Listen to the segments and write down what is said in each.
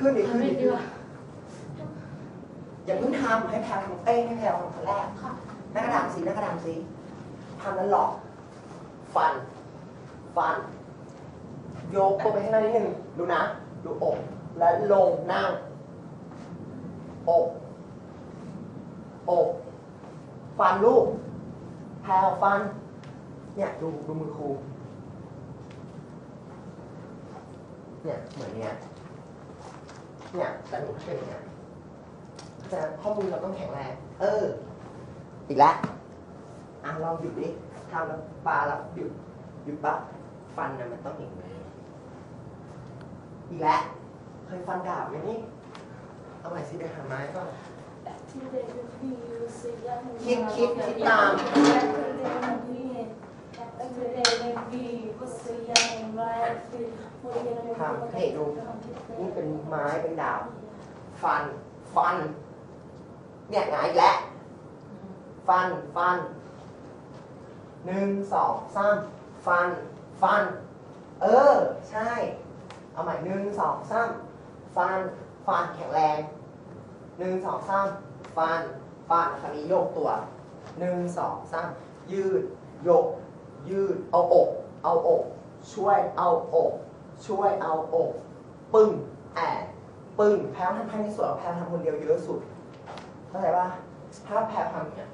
ขึ้นดีขึ้นทำดีไม่ดีขึ้นว่ะอย่าเพิ่งทำให้แพลทำเอ้ยให้แพลทำคนแรกค่ะหน้ากระดานสีหน้ากระดานสีทำแล้วล็อกฟัน ฟันโยกตัวไปข้างหน้านิดนึงดูนะ ดูอก และลงนั่งอกอกฟันลูก แพลวฟัน เนี่ยดูดูมือครูเนี่ยเหมือนเนี่ย เนี่ยแต่หนูเฉยเนี่ยแต่ข้อมือเราต้องแข็งแรง เออ อีกแล้วอะลองหยุดดิทำแล้วปลาแล้วหยุดหยุดปั๊บฟันน่ะมันต้องอย่างนี้อีกแล้วเคยฟันดาบไหมนี่เอาใหม่สิเดี๋ยวหาไม้ก่อนคิดคิดคิดตาม ทำให้ดูนี่เป็นไม้เป็นดาบฟัน ฟัน เนี่ยหงายอีกแล้ว ฟัน ฟัน หนึ่งสองสามฟัน ฟัน เออ ใช่ เอาใหม่หนึ่งสองสามฟัน ฟันแข็งแรงหนึ่งสองสามฟัน ฟันคราวนี้โยกตัวหนึ่งสองสามยืดยก ยืด เอาอก เอาอก ช่วยเอาอก ช่วยเอาอก ปึ้งแอบปึ้งแพ้ทำให้ที่สุดเอาแพ้ทำคนเดียวเยอะสุด เข้าใจป่ะถ้าแพ้ทำเนี่ย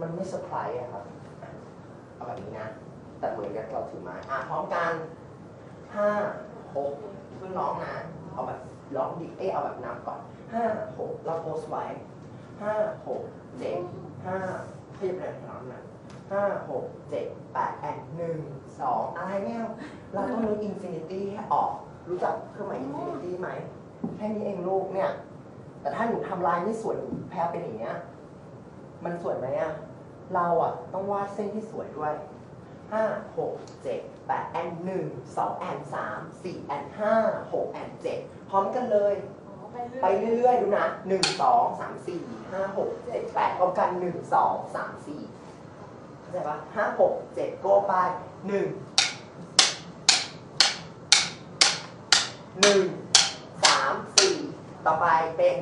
มันไม่เซอร์ไพรส์อะครับเอาแบบนี้นะ แต่เหมือนกับเราถือไม้อะพร้อมกันห้าหกเพื่อร้องนะ เอาแบบร้องดิเอ้ยเอาแบบนับก่อนห้าหกเราโพสไว้ห้าหกเจ็ดห้าขยับเลยร้องนะ ห้าหกเจ็ดแปดแอนหนึ่งสองอะไรเนี่ยเราต้องนึกอินฟินิตี้ให้ออก รู้จักเครื่องหมายอินฟินิตี้ไหมแค่นี้เองลูกเนี่ย แต่ถ้าหนูทำลายไม่สวยหนูแพ้เป็นอย่างเงี้ยมันสวยไหมอะเราอะต้องวาดเส้นที่สวยด้วยห้าหกเจ็ดแปดแอนหนึ่งสองแอนสามสี่แอนห้าหกแอนเจ็ดพร้อมกันเลย ไปเรื่อยๆ ดูนะหนึ่งสองสามสี่ห้าหกเจ็ดแปดพร้อมกันหนึ่งสองสามสี่เข้า ใจปะห้าหกเจ็ดโก้ไปหนึ่งหนึ่งสามสี่ต่อไปเป็น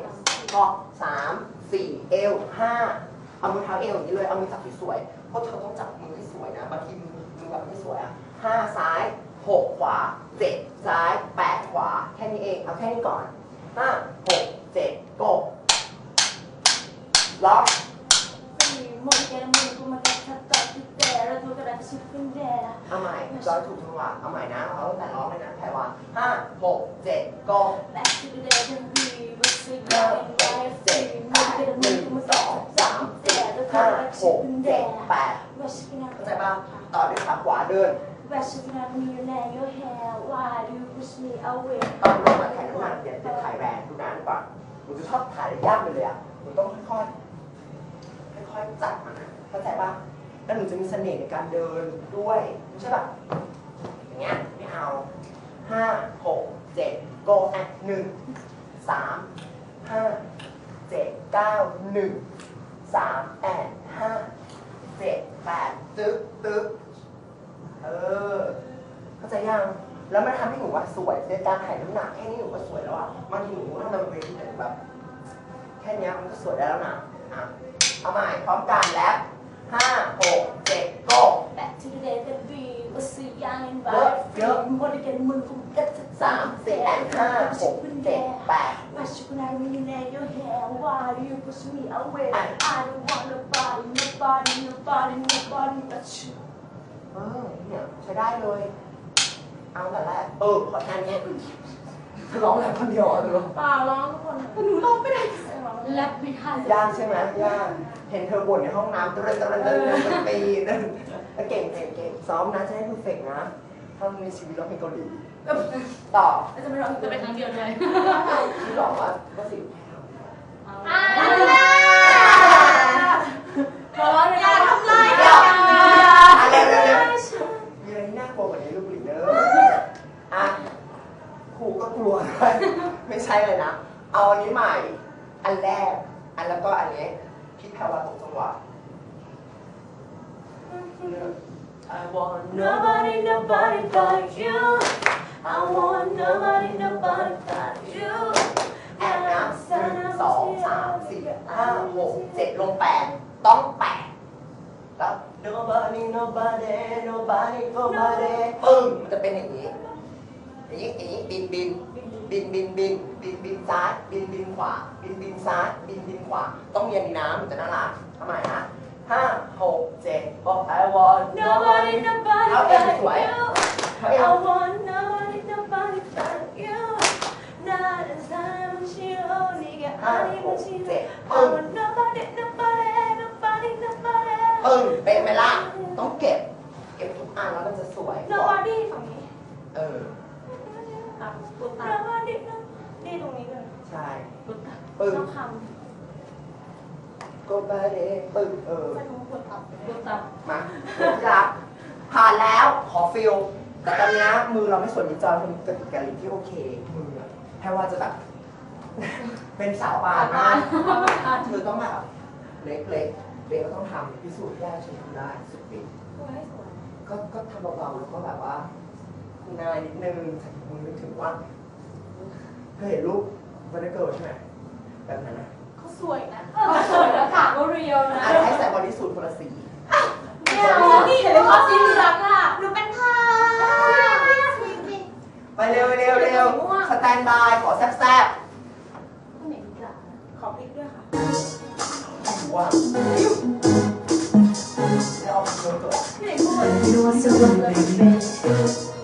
เกาะสามสี่เอวห้าเอามือเท้าเอวอย่างนี้เลย เอามือจับที่สวย เพราะเธอต้องจับมือให้สวยนะบางทีมือมือแบบไม่สวยอะห้าซ้ายหกขวาเจ็ดซ้ายแปดขวา แค่นี้เอง เอาแค่นี้ก่อน ห้าหกเจ็ดโกล็อกเอาใหม่ จอยถูกจังหวะเอาใหม่นะเอาตั้งแต่ร้องเลยนะแพรวาห้าหกเจ็ดโกห้าหกเจ็ดแปดหนึ่งสองสามสี่ห้าหกเจ็ดแปดเข้าใจป่ะต่อด้วยขาขวาเดินตอนลงมาถ่ายน้ำหนักอย่าจะถ่ายแรงดูนะก่อนหนูจะชอบถ่ายยากไปเลยอะหนูต้องค่อยๆค่อยๆจับมันอะเข้าใจป่ะ แล้วหนูจะมีเสน่ห์ในการเดินด้วยไม่ใช่แบบอย่างเงี้ยไม่เอาห้าหกเจ็ดโกแอคหนึ่งสามห้าเจ็ดเก้าหนึ่งสามแอดห้าเจ็ดแปดตึ๊บตึ๊บเออเข้าใจยังแล้วมันทำให้หนูว่าสวยในการถ่ายน้ำหนักแค่นี้หนูก็สวยแล้วอะบางทีหนูทำมันเป็นแต่แบบแค่นี้มันก็สวยได้แล้วนะอะเอาใหม่พร้อมกันแล้ว ห้าหกเจ็ดโก้สามสี่แอนห้าหกเจ็ดแปด Why should I millionaire your hair? Why do you push me away? I don't want nobody, nobody, nobody, nobody but you. เออเนี่ยใช้ได้เลย เอาแต่แรกเออขอแทนเนี่ยร้องแล้วคนเดียวอะดูเปล่าร้องทุกคนหนูร้องไม่ได้ แรปไม่ทันยากใช่ไหมยากเห็นเธอบ่นในห้องน้ำตะเรนตะเรนตะเรนตะปีนั่นเก่งเก่งเก่งซ้อมนะจะให้เพอร์เฟกนะถ้ามีชีวิตร้องเพลงเกาหลีต่อจะไม่ร้องจะไปครั้งเดียวเลยที่บอกว่าก็สิร้องอย่าทำไรเดี๋ยวอะเร็วเร็วเร็วมีอะไรที่น่ากลัวกว่านี้ลูกหลีเดอร์อะครูก็กลัว ไม่ใช่เลยนะ เอาอันนี้ใหม่ อันแรก อันแล้วก็อันนี้คิดแพรว่าตรงจังหวะ I want Nobody, nobody but you. I want nobody, nobody but you. you แอบนับหนึ่งสองสามสี่ห้าหกเจ็ดลงแปดต้องแปดแล้ว nobody nobody nobody nobody ปึ้งมันจะเป็นอย่างนี้อย่างนี้อย่างนี้บินบิน บินบินบินบินบินซ้ายบินบินขวา บินบินซ้ายบินบินขวา ต้องเรียนดีน้ำจะน่ารักทำไมฮะห้าหกเจ็ดบอก I want nobody nobody เอาเองสวยเอง I want nobody nobody but you not as I'm she only get honey when she I ง nobody nobody nobody nobody ปึ้งเป็นไหมล่ะต้องเก็บ เก็บทุกอันแล้วมันจะสวย nobody ฝั่งนี้เออ อะปุตตา nobody นี่ตรงนี้เลยใช่ปุตตาปึ้งต้องคก็ไปเดปึ้งเออำใส่ถุงปวดตับปุตตามาเดี๋ยวที่รักผ่านแล้วขอฟิลแต่ตอนเนี้ยมือเราไม่สวยมีจอยเป็นกระติกกะลิที่โอเคมืออะแค่ว่าจะแบบเป็นสาวบานมากเธอต้องแบบเล็กๆเล็กก็ต้องทำพิสูจน์ได้ฉันทำได้สุดปีสวยสวยก็ก็ทำเบาๆแล้วก็แบบว่าคุณ นายนิดนึงแต่คุณนึกถึงว่าเธอเห็นรูปวันเดอร์เกิลใช่ไหมแบบนั้นนะเขาสวยนะเออสวยแล้วขาก็เรียวนะอาจจะให้ใส่บอดี้สูทคนละสีเนี่ยนี่เห็นไหมว่าสีเหลืองอะหนูเป็นผ้าไปเร็วเร็วเร็วสแตนบายขอแซ่บคนไหนดีล่ะขอพริกด้วยค่ะๆว้าวแล้วเอาไปเกิดพี่ไหนพูด You are so good, baby.